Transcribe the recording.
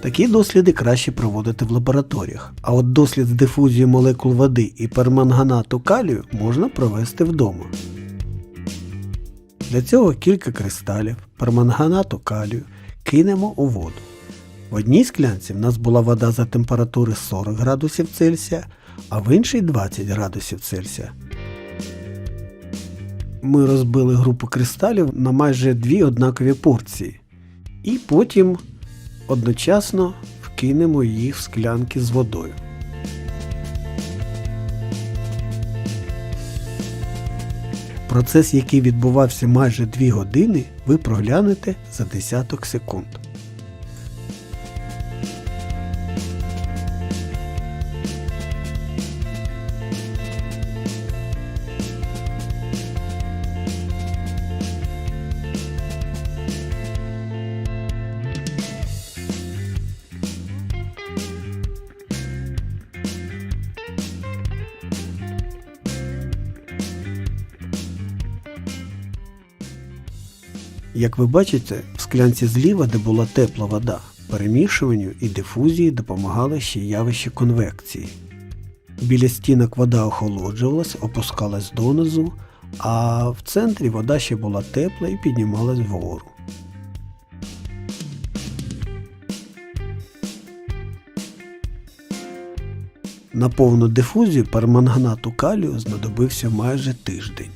Такі досліди краще проводити в лабораторіях, а от дослід з дифузією молекул води і перманганату калію можна провести вдома. Для цього кілька кристалів перманганату калію кинемо у воду. В одній склянці в нас була вода за температури 40 градусів Цельсія, а в іншій 20 градусів Цельсія. Ми розбили групу кристалів на майже дві однакові порції. І потім одночасно вкинемо їх в склянки з водою. Процес, який відбувався майже 2 години, ви проглянете за десяток секунд. Як ви бачите, в склянці зліва, де була тепла вода, перемішуванню і дифузії допомагало ще явище конвекції. Біля стінок вода охолоджувалась, опускалась донизу, а в центрі вода ще була тепла і піднімалась вгору. На повну дифузію перманганату калію знадобився майже тиждень.